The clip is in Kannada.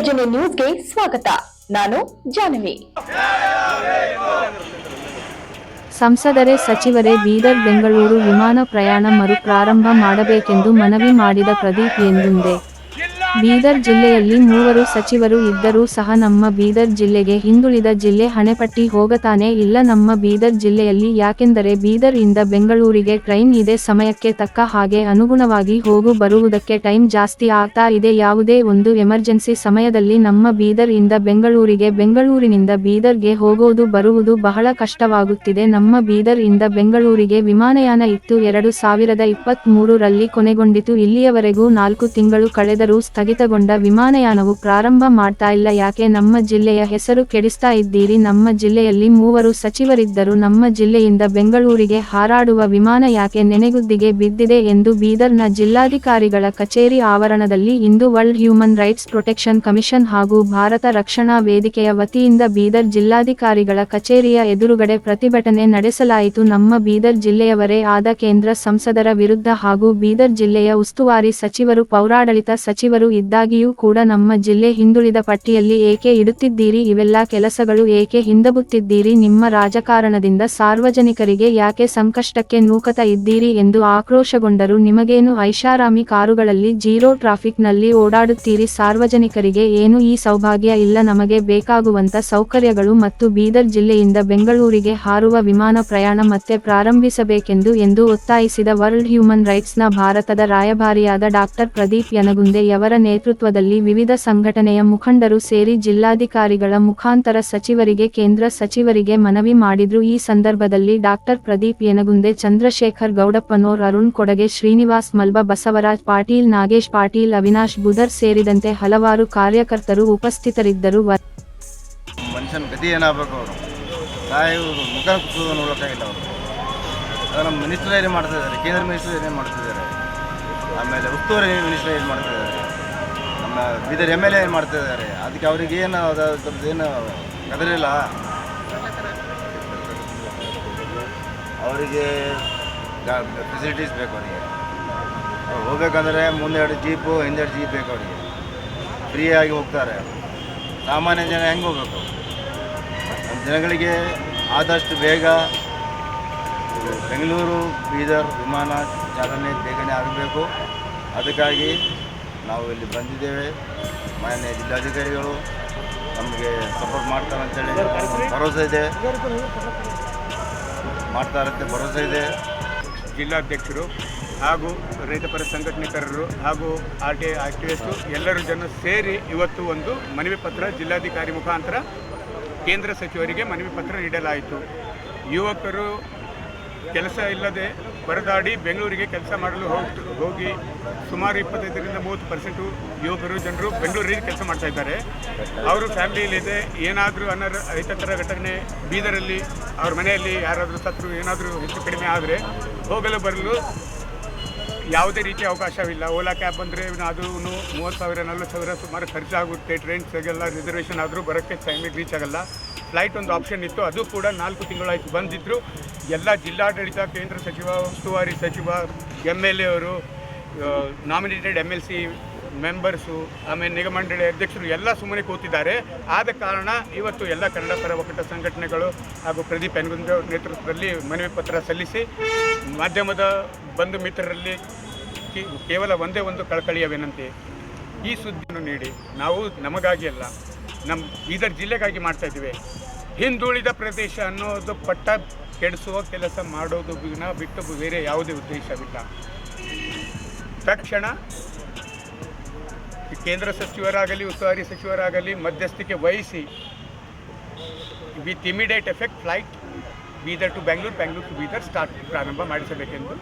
ಗರ್ಜನೆ ನ್ಯೂಸ್ಗೆ ಸ್ವಾಗತ. ನಾನು ಜಾನವಿ ಸಂಸದರೇ ಸಚಿವರೇ, ಬೀದರ್ ಬೆಂಗಳೂರು ವಿಮಾನ ಪ್ರಯಾಣ ಮರು ಪ್ರಾರಂಭ ಮಾಡಬೇಕೆಂದು ಮನವಿ ಮಾಡಿದ ಪ್ರದೀಪ್ ಎಂದುಂದೆ. ಬೀದರ್ ಜಿಲ್ಲೆಯಲ್ಲಿ ಮೂವರು ಸಚಿವರು ಇದ್ದರೂ ಸಹ ನಮ್ಮ ಬೀದರ್ ಜಿಲ್ಲೆಗೆ ಹಿಂದುಳಿದ ಜಿಲ್ಲೆ ಹಣೆಪಟ್ಟಿ ಹೋಗತಾನೆ ಇಲ್ಲ. ನಮ್ಮ ಬೀದರ್ ಜಿಲ್ಲೆಯಲ್ಲಿ ಯಾಕೆಂದರೆ ಬೀದರ್ ಇಂದ ಬೆಂಗಳೂರಿಗೆ ಟ್ರೈನ್ ಇದೆ ಸಮಯಕ್ಕೆ ತಕ್ಕ ಹಾಗೆ ಅನುಗುಣವಾಗಿ ಹೋಗು ಬರುವುದಕ್ಕೆ ಟೈಮ್ ಜಾಸ್ತಿ ಆಗ್ತಾ ಇದೆ. ಯಾವುದೇ ಒಂದು ಎಮರ್ಜೆನ್ಸಿ ಸಮಯದಲ್ಲಿ ನಮ್ಮ ಬೀದರ್ ಇಂದ ಬೆಂಗಳೂರಿಗೆ, ಬೆಂಗಳೂರಿನಿಂದ ಬೀದರ್ಗೆ ಹೋಗೋದು ಬರುವುದು ಬಹಳ ಕಷ್ಟವಾಗುತ್ತಿದೆ. ನಮ್ಮ ಬೀದರ್ ಇಂದ ಬೆಂಗಳೂರಿಗೆ ವಿಮಾನಯಾನ ಇತ್ತು. ಎರಡು ಸಾವಿರದ ಇಪ್ಪತ್ತ್ ಮೂರರಲ್ಲಿ ಕೊನೆಗೊಂಡಿತು. ಇಲ್ಲಿಯವರೆಗೂ ನಾಲ್ಕು ತಿಂಗಳು ಕಳೆದರೂ ಸ್ಥಗಿತಗೊಂಡ ವಿಮಾನಯಾನವು ಪ್ರಾರಂಭ ಮಾಡ್ತಾ ಇಲ್ಲ. ಯಾಕೆ? ನಮ್ಮ ಜಿಲ್ಲೆಯ ಹೆಸರು ಕೆಡಿಸ್ತಾ ಇದ್ದೀರಿ. ನಮ್ಮ ಜಿಲ್ಲೆಯಲ್ಲಿ ಮೂವರು ಸಚಿವರಿದ್ದರು ನಮ್ಮ ಜಿಲ್ಲೆಯಿಂದ ಬೆಂಗಳೂರಿಗೆ ಹಾರಾಡುವ ವಿಮಾನ ಯಾಕೆ ನೆನೆಗುದ್ದಿಗೆ ಬಿದ್ದಿದೆ ಎಂದು ಬೀದರ್ನ ಜಿಲ್ಲಾಧಿಕಾರಿಗಳ ಕಚೇರಿ ಆವರಣದಲ್ಲಿ ಇಂದು world human rights protection commission ಹಾಗೂ ಭಾರತ ರಕ್ಷಣಾ ವೇದಿಕೆಯ ವತಿಯಿಂದ ಬೀದರ್ ಜಿಲ್ಲಾಧಿಕಾರಿಗಳ ಕಚೇರಿಯ ಎದುರುಗಡೆ ಪ್ರತಿಭಟನೆ ನಡೆಸಲಾಯಿತು. ನಮ್ಮ ಬೀದರ್ ಜಿಲ್ಲೆಯವರೇ ಆದ ಕೇಂದ್ರ ಸಂಸದರ ವಿರುದ್ಧ ಹಾಗೂ ಬೀದರ್ ಜಿಲ್ಲೆಯ ಉಸ್ತುವಾರಿ ಸಚಿವರು, ಪೌರಾಡಳಿತ ಸಚಿವರು ಇದ್ದಾಗಿಯೂ ಕೂಡ ನಮ್ಮ ಜಿಲ್ಲೆ ಹಿಂದುಳಿದ ಪಟ್ಟಿಯಲ್ಲಿ ಏಕೆ ಇಡುತ್ತಿದ್ದೀರಿ? ಇವೆಲ್ಲ ಕೆಲಸಗಳು ಏಕೆ ಹಿಂದಬುತ್ತಿದ್ದೀರಿ? ನಿಮ್ಮ ರಾಜಕಾರಣದಿಂದ ಸಾರ್ವಜನಿಕರಿಗೆ ಯಾಕೆ ಸಂಕಷ್ಟಕ್ಕೆ ನೂಕತ ಇದ್ದೀರಿ ಎಂದು ಆಕ್ರೋಶಗೊಂಡರು ನಿಮಗೇನು ಐಷಾರಾಮಿ ಕಾರುಗಳಲ್ಲಿ ಜೀರೋ ಟ್ರಾಫಿಕ್ನಲ್ಲಿ ಓಡಾಡುತ್ತೀರಿ? ಸಾರ್ವಜನಿಕರಿಗೆ ಏನು ಈ ಸೌಭಾಗ್ಯ ಇಲ್ಲ? ನಮಗೆ ಬೇಕಾಗುವಂತ ಸೌಕರ್ಯಗಳು ಮತ್ತು ಬೀದರ್ ಜಿಲ್ಲೆಯಿಂದ ಬೆಂಗಳೂರಿಗೆ ಹಾರುವ ವಿಮಾನ ಪ್ರಯಾಣ ಮತ್ತೆ ಪ್ರಾರಂಭಿಸಬೇಕೆಂದು ಎಂದು ಒತ್ತಾಯಿಸಿದ ವರ್ಲ್ಡ್ ಹ್ಯೂಮನ್ ರೈಟ್ಸ್ನ ಭಾರತದ ರಾಯಭಾರಿಯಾದ ಡಾಕ್ಟರ್ ಪ್ರದೀಪ್ ಯನಗುಂದೆಯವರ ನೇತೃತ್ವದಲ್ಲಿ ವಿವಿಧ ಸಂಘಟನೆಯ ಮುಖಂಡರು ಸೇರಿ ಜಿಲ್ಲಾಧಿಕಾರಿಗಳ ಮುಖಾಂತರ ಸಚಿವರಿಗೆ, ಕೇಂದ್ರ ಸಚಿವರಿಗೆ ಮನವಿ ಮಾಡಿದ್ರು. ಈ ಸಂದರ್ಭದಲ್ಲಿ ಡಾಕ್ಟರ್ ಪ್ರದೀಪ್ ಯನಗುಂದೆ, ಚಂದ್ರಶೇಖರ್ ಗೌಡಪ್ಪನೋರ್, ಅರುಣ್ ಕೊಡಗೆ, ಶ್ರೀನಿವಾಸ್ ಮಲ್ಬ, ಬಸವರಾಜ್ ಪಾಟೀಲ್, ನಾಗೇಶ್ ಪಾಟೀಲ್, ಅವಿನಾಶ್ ಬುಧರ್ ಸೇರಿದಂತೆ ಹಲವಾರು ಕಾರ್ಯಕರ್ತರು ಉಪಸ್ಥಿತರಿದ್ದರು. ಅದನ್ನು ಮಿನಿಸ್ಟರ್ ಏನು ಮಾಡ್ತಾ ಇದ್ದಾರೆ ಕೇಂದ್ರ ಮಿನಿಸ್ಟರ್ ಏನೇನು ಮಾಡ್ತಿದ್ದಾರೆ? ಆಮೇಲೆ ಉಸ್ತುವಾರಿ ಮಿನಿಸ್ಟರ್ ಏನು ಮಾಡ್ತಾ ಇದ್ದಾರೆ ಬೀದರ್ ಎಂ ಎಲ್ ಮಾಡ್ತಾ ಇದ್ದಾರೆ. ಅದಕ್ಕೆ ಅವ್ರಿಗೆ ಏನು ಅದ್ರದ್ದು ಏನು ಕದರಿಲ್ಲ ಅವರಿಗೆ ಫೆಸಿಲಿಟೀಸ್ ಬೇಕು ಅವರಿಗೆ. ಅವ್ರು ಹೋಗ್ಬೇಕಂದ್ರೆ ಮುಂದೆ ಎರಡು ಜೀಪು ಹಿಂದೆರಡು ಜೀಪ್ ಬೇಕು ಅವರಿಗೆ. ಫ್ರೀಯಾಗಿ ಹೋಗ್ತಾರೆ. ಸಾಮಾನ್ಯ ಜನ ಹೆಂಗೆ ಹೋಗ್ಬೇಕು? ಜನಗಳಿಗೆ ಆದಷ್ಟು ಬೇಗ ಬೆಂಗಳೂರು, ಬೀದರ್ ವಿಮಾನ ಚಾಲನೆ ಬೇಗನೆ ಆಗಬೇಕು. ಅದಕ್ಕಾಗಿ ನಾವು ಇಲ್ಲಿ ಬಂದಿದ್ದೇವೆ. ಮಾನ್ಯ ಜಿಲ್ಲಾಧಿಕಾರಿಗಳು ನಮಗೆ ಸಪೋರ್ಟ್ ಮಾಡ್ತಾರೆ ಅಂತೇಳಿ ಭರವಸೆ ಇದೆ. ಮಾಡ್ತಾರಂತೆ ಭರವಸೆ ಇದೆ. ಜಿಲ್ಲಾಧ್ಯಕ್ಷರು ಹಾಗೂ ರೈತಪರ ಸಂಘಟನೆಕಾರರು ಹಾಗೂ ಆರ್ ಟಿ ಐ ಆಕ್ಟಿವಿಸ್ಟು ಎಲ್ಲರೂ ಜನ ಸೇರಿ ಇವತ್ತು ಒಂದು ಮನವಿ ಪತ್ರ ಜಿಲ್ಲಾಧಿಕಾರಿ ಮುಖಾಂತರ ಕೇಂದ್ರ ಸಚಿವರಿಗೆ ಮನವಿ ಪತ್ರ ನೀಡಲಾಯಿತು. ಯುವಕರು ಕೆಲಸ ಇಲ್ಲದೆ ಬರದಾಡಿ ಬೆಂಗಳೂರಿಗೆ ಕೆಲಸ ಮಾಡಲು ಹೋಗ್ತು ಹೋಗಿ ಸುಮಾರು ಇಪ್ಪತ್ತೈದರಿಂದ ಮೂವತ್ತು ಪರ್ಸೆಂಟು ಯುವಕರು, ಜನರು ಬೆಂಗಳೂರಿಗೆ ಕೆಲಸ ಮಾಡ್ತಾ ಇದ್ದಾರೆ. ಅವರು ಫ್ಯಾಮಿಲಿಯಲ್ಲಿದೆ. ಏನಾದರೂ ಅನರ್ ಅಹಿತಕರ ಘಟನೆ ಬೀದರಲ್ಲಿ, ಅವ್ರ ಮನೆಯಲ್ಲಿ ಯಾರಾದರೂ ಸತ್ರು ಏನಾದರೂ ಹೆಚ್ಚು ಕಡಿಮೆ ಆದರೆ ಹೋಗಲು ಬರಲು ಯಾವುದೇ ರೀತಿಯ ಅವಕಾಶವಿಲ್ಲ. ಓಲಾ ಕ್ಯಾಬ್ ಬಂದರೆ ಅದು ಮೂವತ್ತು ಸಾವಿರ, ನಲ್ವತ್ತು ಸಾವಿರ ಸುಮಾರು ಖರ್ಚಾಗುತ್ತೆ. ಟ್ರೈನ್ಸ್ಗೆಲ್ಲ ರಿಸರ್ವೇಷನ್ ಆದರೂ ಬರೋಕ್ಕೆ ಟೈಮಿಗೆ ರೀಚ್ ಆಗಲ್ಲ. ಫ್ಲೈಟ್ ಒಂದು ಆಪ್ಷನ್ ಇತ್ತು. ಅದು ಕೂಡ ನಾಲ್ಕು ತಿಂಗಳಾಯಿತು ಬಂದಿದ್ದರು ಎಲ್ಲ ಜಿಲ್ಲಾಡಳಿತ, ಕೇಂದ್ರ ಸಚಿವ, ಉಸ್ತುವಾರಿ ಸಚಿವ ಎಂ ಎಲ್ ಎ ಅವರು nominated M L C members ಆಮೇಲೆ ನಿಗಮ ಮಂಡಳಿ ಅಧ್ಯಕ್ಷರು ಎಲ್ಲ ಸುಮ್ಮನೆ ಕೂತಿದ್ದಾರೆ. ಆದ ಕಾರಣ ಇವತ್ತು ಎಲ್ಲ ಕನ್ನಡ ಪರ ಒಕ್ಕಟ ಸಂಘಟನೆಗಳು ಹಾಗೂ ಪ್ರದೀಪ್ ಎನ್ಗುಂದ ನೇತೃತ್ವದಲ್ಲಿ ಮನವಿ ಪತ್ರ ಸಲ್ಲಿಸಿ ಮಾಧ್ಯಮದ ಬಂಧು ಮಿತ್ರರಲ್ಲಿ ಕೇವಲ ಒಂದೇ ಒಂದು ಕಳಕಳಿಯ ವಿನಂತಿ ಈ ಸುದ್ದಿಯನ್ನು ನೀಡಿ. ನಾವು ನಮಗಾಗಿ ಅಲ್ಲ ನಮ್ಮ ಬೀದರ್ ಜಿಲ್ಲೆಗಾಗಿ ಮಾಡ್ತಾ ಇದ್ದೀವಿ. ಹಿಂದುಳಿದ ಪ್ರದೇಶ ಅನ್ನೋದು ಪಟ್ಟ ಕೆಡಿಸುವ ಕೆಲಸ ಮಾಡೋದು ಬಿಟ್ಟು ಬೇರೆ ಯಾವುದೇ ಉದ್ದೇಶವಿಲ್ಲ. ತಕ್ಷಣ ಕೇಂದ್ರ ಸಚಿವರಾಗಲಿ, ಉಸ್ತುವಾರಿ ಸಚಿವರಾಗಲಿ ಮಧ್ಯಸ್ಥಿಕೆ ವಹಿಸಿ with immediate effect flight Bidar to Bangalore Bangalore to Bidar start ಪ್ರಾರಂಭ ಮಾಡಿಸಬೇಕೆಂದು